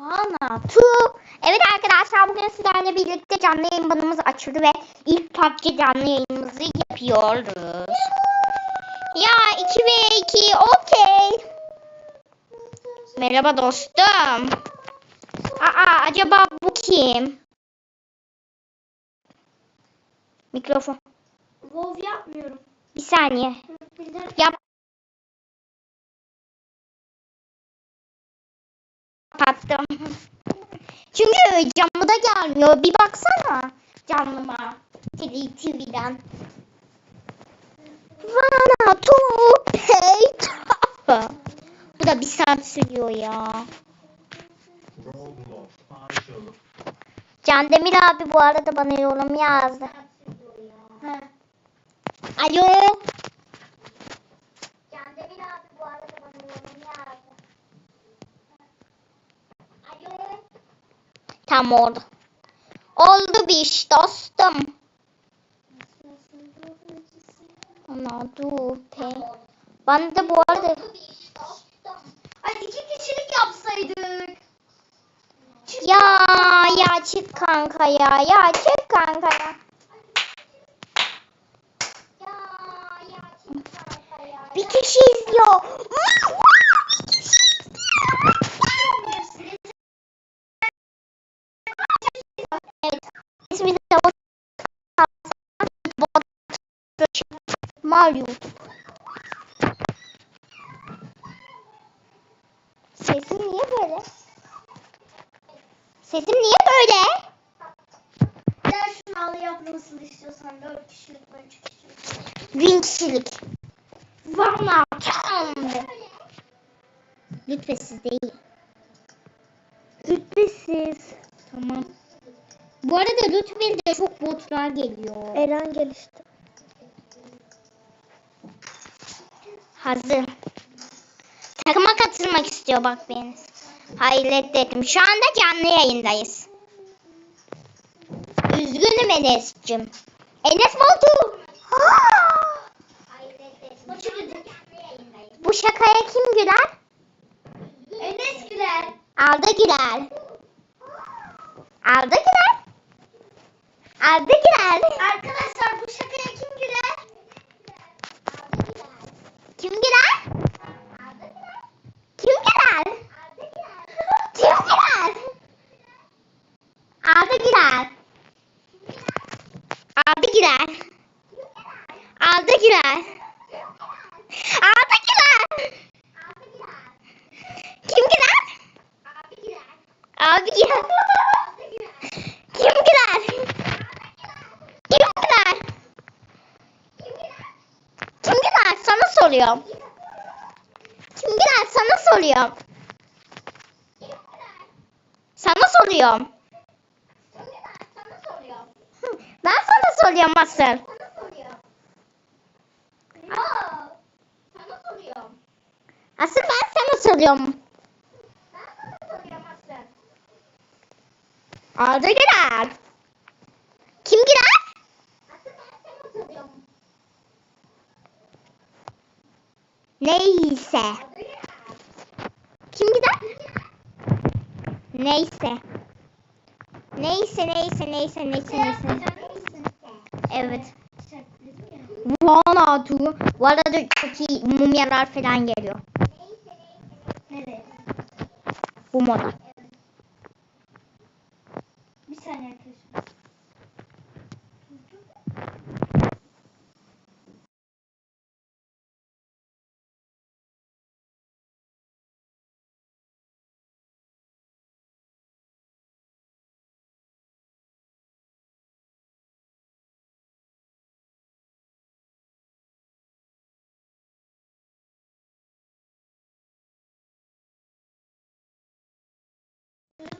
Ana tu. Evet arkadaşlar bugün sizlerle birlikte canlı yayın banımız açıldı ve ilk PUBG canlı yayınımızı yapıyoruz. Ya 2 ve 2 okey. Merhaba dostum. Aa acaba bu kim? Mikrofon. WoW yapmıyorum. Bir saniye. Yap. Kapattım. Çünkü camı da gelmiyor. Bir baksana canlıma. TV, TV'den. Vana pey Bu da bir saat sürüyor ya. Can Demir abi bu arada bana yorum yazdı. Alo. Can Demir abi bu arada bana yorum yazdı. Tam oldu. Oldu bir iş dostum. Ana dur pe. Bana da bu arada Ay iki kişilik yapsaydık. ya ya çık kanka ya ya çık kanka ya. Bir kişi izliyor. Mario. Sesim niye böyle? Sesim niye böyle? Gel şunu al yap nasıl istiyorsan. Dört kişilik mi üç kişilik. Bin kişilik. Valla tam. Lütfesiz değil. Lütfesiz. Tamam. Bu arada lütfen de çok botlar geliyor. Eren gelişti. Hazır. Takıma katılmak istiyor bak beni. Hayır reddettim. Şu anda canlı yayındayız. Üzgünüm Enes'cim. Enes Batu. Bu şakaya kim güler? Enes Güler. Arda güler. Arda güler. Arda güler. Arkadaşlar bu şakaya kim güler? Kim güler? Kim güler? Kim güler? Arda güler. Arda güler. Arda güler. Arda güler. Kim güler? Abi güler. Kim güler? Kim güler? Kim güler? Sana soruyorum. Güler? Sana soruyorum. Sana soruyorum. Ben sana soruyorum asıl. Asıl ben sana soruyorum. Arda girer. Kim girer? Neyse. Kim gider? Neyse. Neyse neyse neyse neyse neyse. Evet. Valla tu. Bu arada çok iyi mumyalar falan geliyor. Bu moda.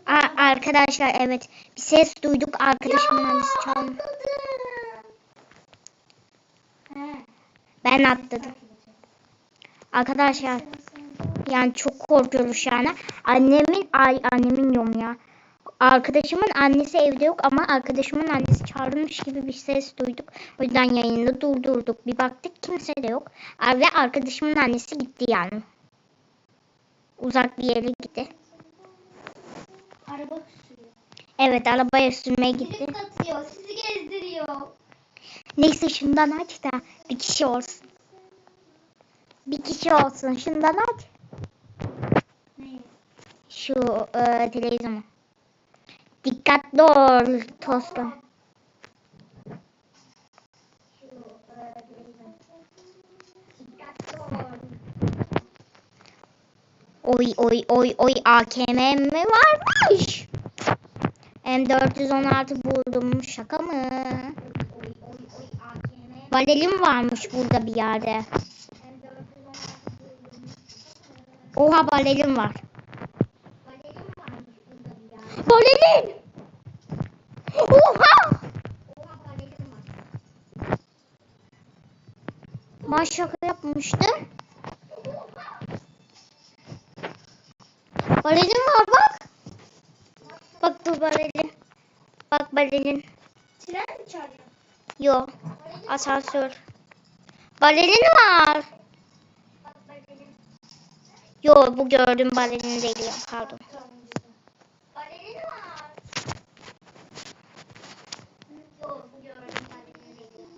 A- arkadaşlar evet bir ses duyduk arkadaşımın annesi çaldı. He. Ben atladım. Arkadaşlar yani çok korkuyoruz şu an. Annemin ay annemin diyorum ya. Arkadaşımın annesi evde yok ama arkadaşımın annesi çağırmış gibi bir ses duyduk. O yüzden yayını durdurduk. Bir baktık kimse de yok. Ve arkadaşımın annesi gitti yani. Uzak bir yere gitti. Araba sürüyor. Evet arabaya sürmeye gitti. Sizi katıyor. Sizi gezdiriyor. Neyse şundan aç da bir kişi olsun. Bir kişi olsun. Şundan aç. Ne? Şu e, televizyonu. Dikkatli ol Tostan. Oy oy oy oy AKM mi varmış? M416 buldum. Şaka mı? Valelin varmış burada bir yerde. Oha valelin var. Valelin! Oha! Maş şaka yapmıştı. Valelin var bak. Valelin. Bak valelin. Tren mi çağırıyor? Yo. Asansör. Balerin var. Yo bu gördüm balerin değil ya pardon. Balerin var. Yok bu gördüm balerin değil.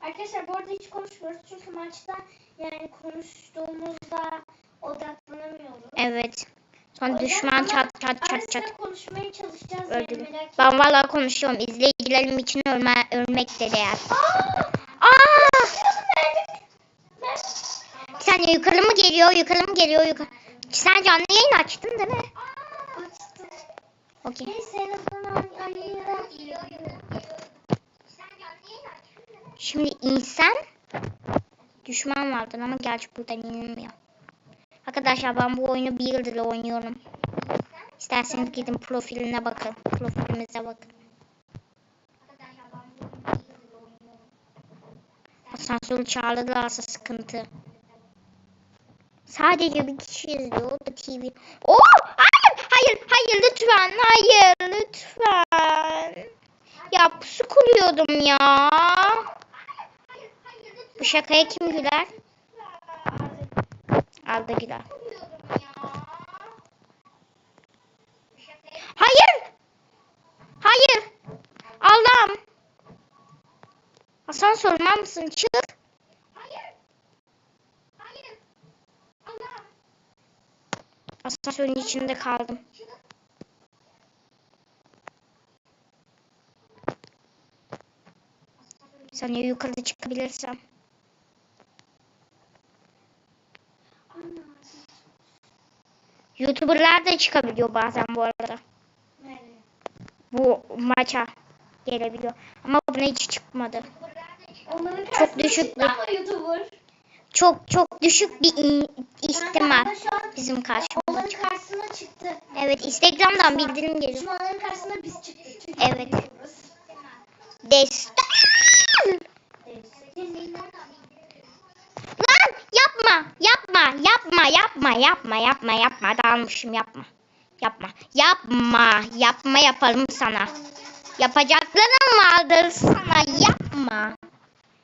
Arkadaşlar bu arada hiç konuşmuyoruz çünkü maçta yani konuştuğumuzda odaklanamıyoruz. Evet. Sonra O düşman çat çat çat çat konuşmaya çalışacağız öldü. yani merak Ben valla konuşuyorum. İzleyicilerim için ölme, ölmek de değer. Aa! Aa! Sen yukarı mı geliyor, yukarı mı geliyor, yukarı. Sen canlı yayın açtın değil mi? Açtım. Okey. Şimdi insan düşman vardır ama gerçi buradan inilmiyor. Arkadaşlar ben bu oyunu bir yıldır oynuyorum. İsterseniz gidin profiline bakın. Profilimize bakın. Asansörü çağırırlarsa sıkıntı. Sadece bir kişi izliyor. O da TV. Oo! Hayır! Hayır! Hayır! Lütfen! Hayır! Lütfen! Ya pusu kuruyordum ya. Bu şakaya kim güler? Arda güler. Hayır! Hayır! Allah'ım! Asansör var mısın? Çık! Asansörün içinde kaldım. Bir saniye yukarıda çıkabilirsem. Youtuberlar da çıkabiliyor bazen bu arada. Nerede? Bu maça gelebiliyor. Ama buna hiç çıkmadı. Çok düşük çıktı bir- YouTuber. Çok çok düşük bir ihtimal bizim karşımıza onların çık. karşısına çıktı. Evet Instagram'dan bildirim geliyor. Düşmanların karşısına biz çıktık. Çünkü Evet. Destan! Lan yapma, yapma, yapma, yapma. Dalmışım yapma. Yapma, yapma, yapma yaparım sana. Yapacaklarım vardır sana yapma.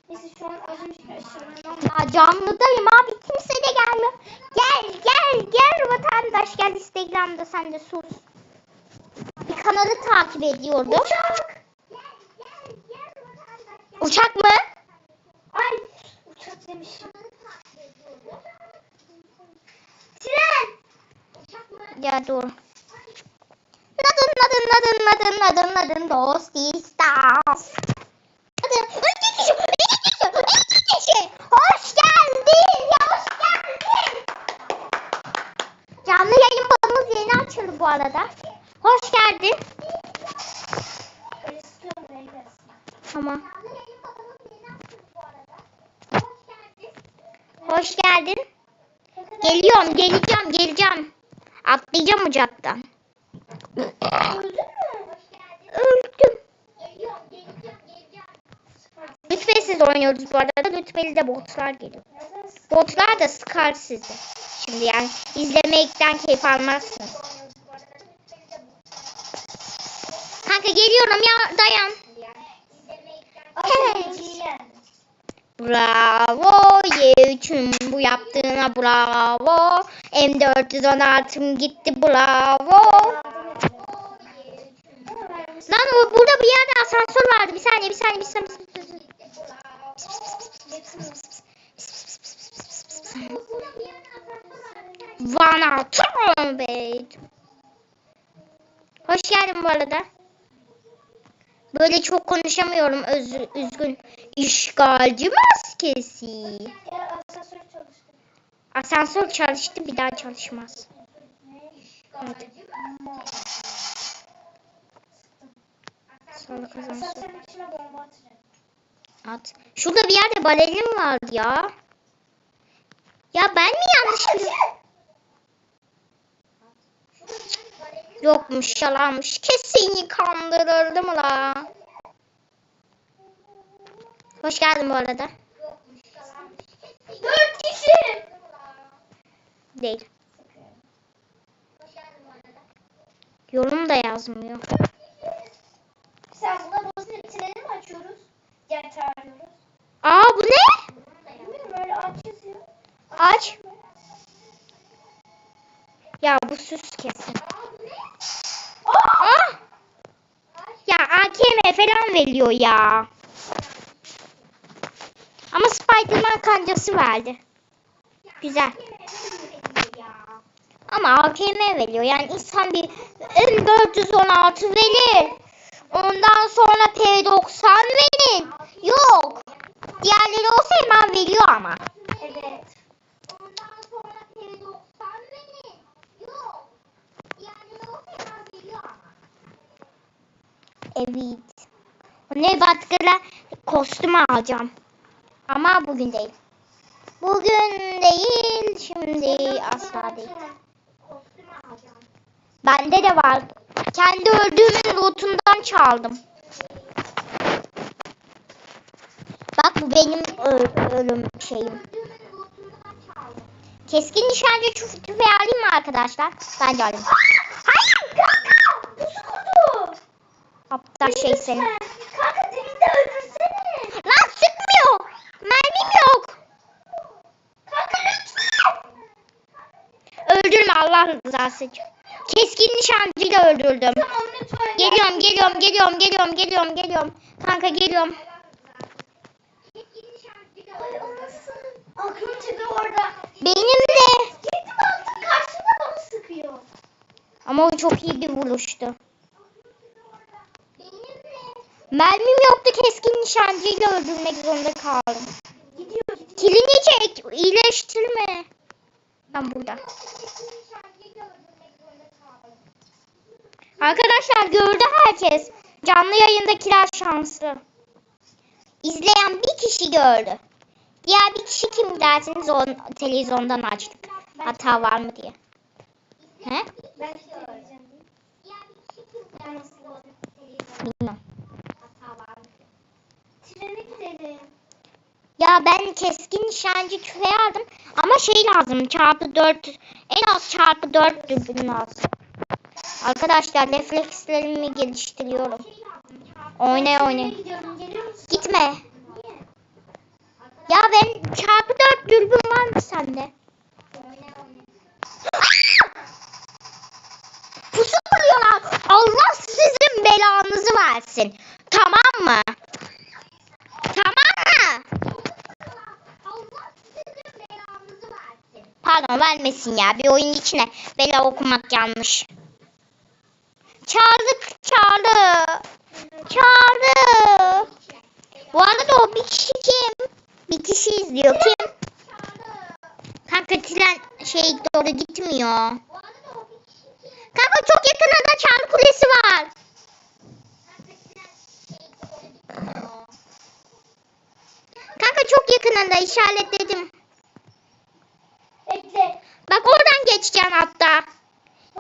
Neyse şu an canlıdayım abi kimse de gelmiyor. Gel gel gel vatandaş gel Instagram'da sen de sus. Bir kanalı takip ediyordu. Uçak! Uçak mı? Ay uçak demişim. Tren! Ya dur. Nadın nadın nadın nadın nadın nadın dost istas. Nadın. İki kişi, iki kişi, iki kişi. Hoş geldin, ya hoş geldin. Canlı yayın balımız yeni açıldı bu arada. Hoş geldin. Tamam. Hoş geldin. Geliyorum, geleceğim, geleceğim. Atlayacağım uçaktan. Öldün mü? Öldüm. Rütbesiz oynuyoruz bu arada. Rütbeli de botlar geliyor. Botlar da sıkar sizi. Şimdi yani izlemekten keyif almazsınız. Kanka geliyorum ya dayan. Ay, Evet. Bravo Y3'ün bu yaptığına bravo. M416'm gitti bravo. Lan o burada bir yerde asansör vardı. Bir saniye bir saniye bir saniye. Bir saniye. Vanna Trumpet. Hoş geldin bu arada. Böyle çok konuşamıyorum öz, üzgün. İşgalci maskesi. Asansör çalıştı. Bir daha çalışmaz. Evet. Sonra kazansın. At. Şurada bir yerde balerin vardı ya. Ya ben mi yanlış Yokmuş yalanmış. Kesin kandırırdım la. Hoş geldin bu arada. Dört kişi. Değil. Yorum da yazmıyor. Sen buna basınca treni mi açıyoruz? Yer çağırıyoruz. Aa bu ne? Bilmiyorum öyle aç yazıyor. Aç. Ya bu süs kesin. Aa! Ya AKM falan veriyor ya. Ama Spiderman kancası verdi. Güzel. Ama AKM veriyor. Yani insan bir M416 verir. Ondan sonra P90 verir. Yok. Diğerleri olsa hemen veriyor ama. Evet. Ondan sonra P90 verir. Yok. Diğerleri olsa hemen veriyor ama. Evet. Ne batkıla kostüm alacağım. Ama bugün değil. Bugün değil, şimdi asla değil. Bende de var. Kendi öldüğümün lootundan çaldım. Bak bu benim ölüm şeyim. Keskin nişancı tüf- tüfeği alayım mı arkadaşlar? Bence alayım. Hayır kanka! Pusu kurdu. Aptal şey seni. Kanka dibinde öldürsene. Lan sıkmıyor. Mermim yok. Kanka lütfen. Öldürme Allah rızası için. Keskin nişancıyla öldürdüm. Tamam lütfen. Geliyorum, geliyorum, geliyorum, geliyorum, geliyorum, geliyorum. Kanka geliyorum. Ay anasını. Aklım çıktı orada. Benim de. Gitti baktı karşımda bana sıkıyor. Ama o çok iyi bir vuruştu. Mermim yoktu keskin nişancıyla öldürmek zorunda kaldım. Gidiyor gidiyor. Kilini çek, iyileştirme. Ben burada. Arkadaşlar gördü herkes. Canlı yayındakiler şanslı. İzleyen bir kişi gördü. Diğer bir kişi kim derseniz o televizyondan açtık. Hata var mı diye. He? Ben gidelim. Ya ben keskin nişancı tüfeği aldım ama şey lazım çarpı 4 en az çarpı 4 dürbün lazım. Arkadaşlar reflekslerimi geliştiriyorum. Oynay oynay. Gitme. Ya ben çarpı 4 dürbün var mı sende? Pusu kuruyorlar. Allah sizin belanızı versin. Tamam mı? Tamam mı? Pardon vermesin ya. Bir oyun içine bela okumak yanlış. Çağırdı, çağırdı. Çağırdı. Bu arada o bir kişi kim? Bir kişi izliyor. Kim? Kanka tren şey doğru gitmiyor. Kanka çok yakınında çan kulesi var. Kanka çok yakınında işaretledim. Bekle. Bak oradan geçeceksin hatta.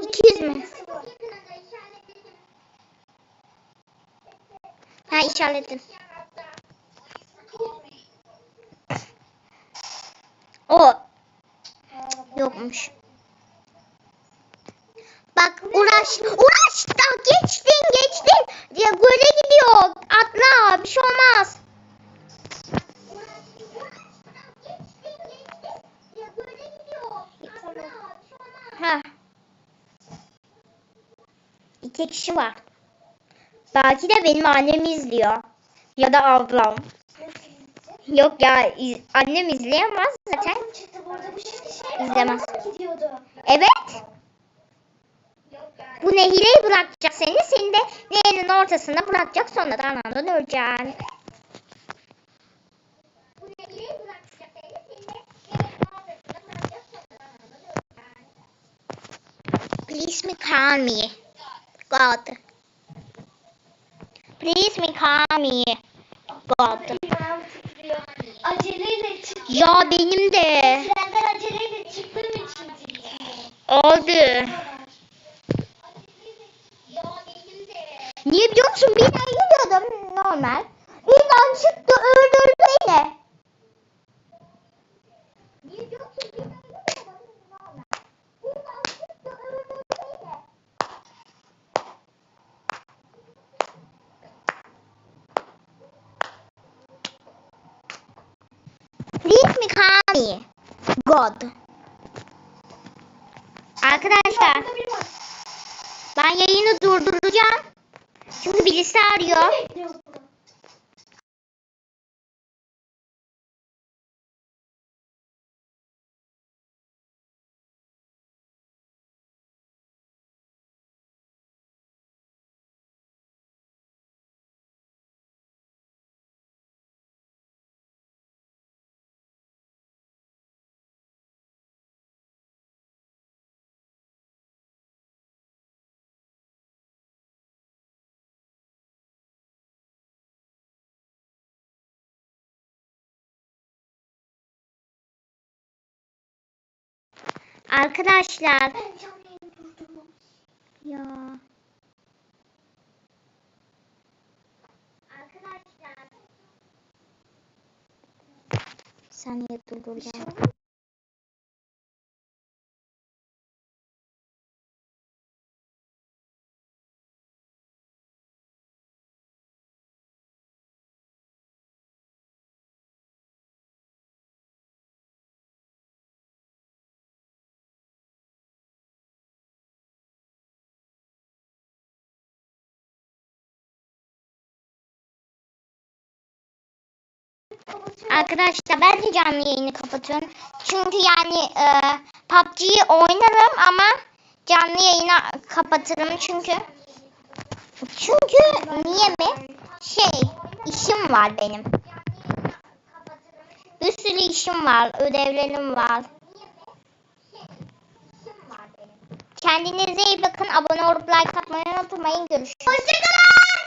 200 mü? Ha işaretin. O. Yokmuş. Bak uğraş, uğraş da geçtin geçtin diye göle gidiyor. Atla bir şey olmaz. Ha. İki kişi var. Belki de benim annem izliyor. Ya da ablam. Yok ya iz- annem izleyemez zaten. Şimdi şey İzlemez. Evet. Bu nehireyi bırakacak seni. Seni de nehrin ortasında bırakacak. Sonra da anandan öleceksin. Please me call me. God. Please me call me. God. Aceleyle çıktım. Ya benim de. Trenden aceleyle çıktığım için. Oldu. Niye biliyor musun? Bir tane yürüyordum normal. Birden çıktı öldürdü beni. Niye biliyor musun? Bir tane yürüyordum normal. Birden çıktı öldürdü beni. Please me call me. God. Arkadaşlar ben yayını durduracağım. Çünkü birisi arıyor. Arkadaşlar. Ben canlı yayını durdurmam. ya. Arkadaşlar. Sen niye Arkadaşlar ben de canlı yayını kapatıyorum. Çünkü yani e, PUBG'yi oynarım ama canlı yayını kapatırım çünkü. Çünkü niye mi? Şey işim var benim. Bir sürü işim var, ödevlerim var. Kendinize iyi bakın. Abone olup like atmayı unutmayın. Görüşürüz. Hoşçakalın.